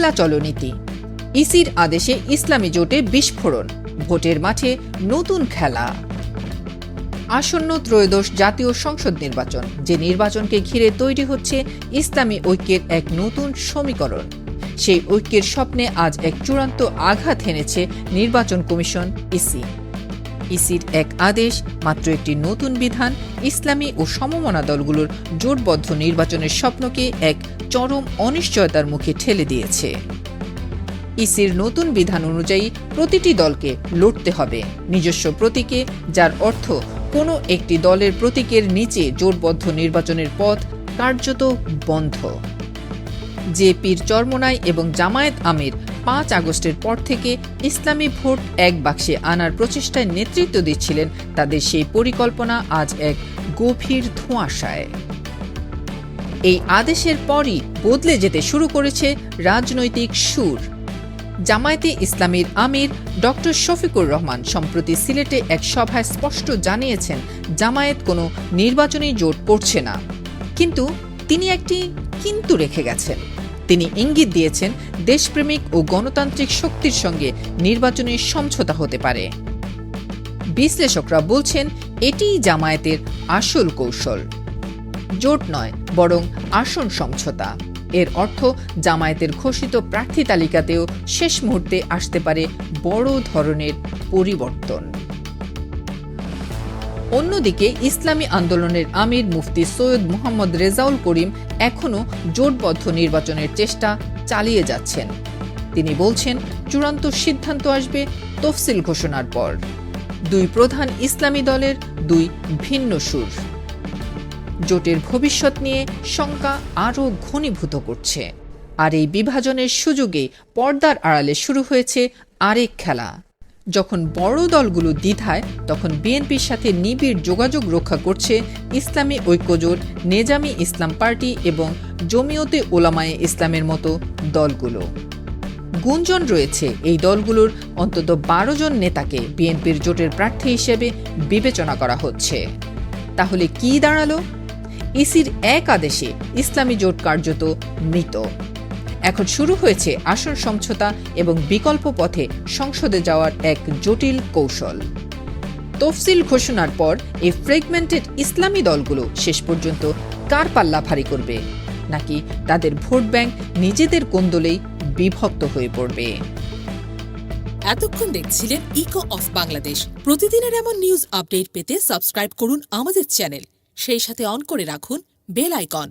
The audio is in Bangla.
একলা চলনীতি। ইসির আদেশে ইসলামী জোটে বিস্ফোরণ, ভোটের মাঠে নতুন খেলা। আসন্ন ত্রয়োদশ জাতীয় সংসদ নির্বাচন, যে নির্বাচনকে ঘিরে তৈরি হচ্ছে ইসলামী ঐক্যের এক নতুন সমীকরণ। সেই ঐক্যের স্বপ্নে আজ এক চূড়ান্ত আঘাত হেনেছে নির্বাচন কমিশন, ইসি। ইসির এক আদেশ, মাত্র একটি নতুন বিধান, ইসলামী ও সমমনা দলগুলোর জোটবদ্ধ নির্বাচনের স্বপ্নকে এক চরম অনিশ্চয়তার মুখে ঠেলে দিয়েছে। ইসির নতুন বিধান অনুযায়ী প্রতিটি দলকে লড়তে হবে। নিজস্ব প্রতীকে, যার অর্থ কোনো একটি দলের প্রতীকের নিচে জোটবদ্ধ নির্বাচনের পথ কার্যত বন্ধ। জেপির চরমনাই এবং জামায়াত আমির পাঁচ আগস্টের পর থেকে ইসলামী ভোট এক বাক্সে আনার প্রচেষ্টায় নেতৃত্ব দিচ্ছিলেন তাদের সেই পরিকল্পনা আজ এক গভীর ধোঁয়াশায়। এই আদেশের পরই বদলে যেতে শুরু করেছে রাজনৈতিক সুর। জামায়াতে ইসলামীর আমির ডক্টর শফিকুর রহমান সম্প্রতি সিলেটে এক সভায় স্পষ্ট জানিয়েছেন, জামায়াত কোনো নির্বাচনী জোট পড়ছে না। কিন্তু তিনি একটি কিন্তু রেখে গেছেন। তিনি ইঙ্গিত দিয়েছেন দেশপ্রেমিক ও গণতান্ত্রিক শক্তির সঙ্গে নির্বাচনী সমঝোতা হতে পারে। বিশ্লেষকরা বলছেন, এটিই জামায়াতের আসল কৌশল। জোট নয়, বরং আসন সমঝোতা। এর অর্থ, জামায়াতের ঘোষিত প্রার্থী তালিকাতেও শেষ মুহূর্তে আসতে পারে বড় ধরনের পরিবর্তন। অন্যদিকে ইসলামী আন্দোলনের আমির মুফতি সৈয়দ মোহাম্মদ রেজাউল করিম এখনও জোটবদ্ধ নির্বাচনের চেষ্টা চালিয়ে যাচ্ছেন। তিনি বলছেন, চূড়ান্ত সিদ্ধান্ত আসবে তফসিল ঘোষণার পর। দুই প্রধান ইসলামী দলের দুই ভিন্ন সুর। জোটের ভবিষ্যৎ নিয়ে শঙ্কা আরও ঘনীভূত করছে। আর এই বিভাজনের সুযোগে পর্দার আড়ালে শুরু হয়েছে আরেক খেলা। যখন বড় দলগুলো দ্বিধায়, তখন বিএনপির সাথে নিবিড় যোগাযোগ রক্ষা করছে ইসলামী ঐক্যজোট, নেজামি ইসলাম পার্টি এবং জমিয়তে ওলামায়ে ইসলামের মতো দলগুলো। গুঞ্জন রয়েছে এই দলগুলোর অন্তত বারো জন নেতাকে বিএনপির জোটের প্রার্থী হিসেবে বিবেচনা করা হচ্ছে। তাহলে কি দাঁড়াল? ইসির এক আদেশে ইসলামী জোট কার্যত মৃত। এখন শুরু হয়েছে আসন সমঝোতা এবং বিকল্প পথে সংসদে যাওয়ার এক জটিল কৌশল। তফসিল ঘোষণার পর এই ফ্রেগমেন্টেড ইসলামী দলগুলো শেষ পর্যন্ত কার পাল্লা ভারী করবে? নাকি তাদের ভোট ব্যাংক নিজেদের কোন্দলেই বিভক্ত হয়ে পড়বে? এতক্ষণ দেখছিলেন ইকো অফ বাংলাদেশ প্রতিদিনের এমন নিউজ আপডেট পেতে সাবস্ক্রাইব করুন আমাদের চ্যানেল সেই সাথে অন করে রাখুন বেল আইকন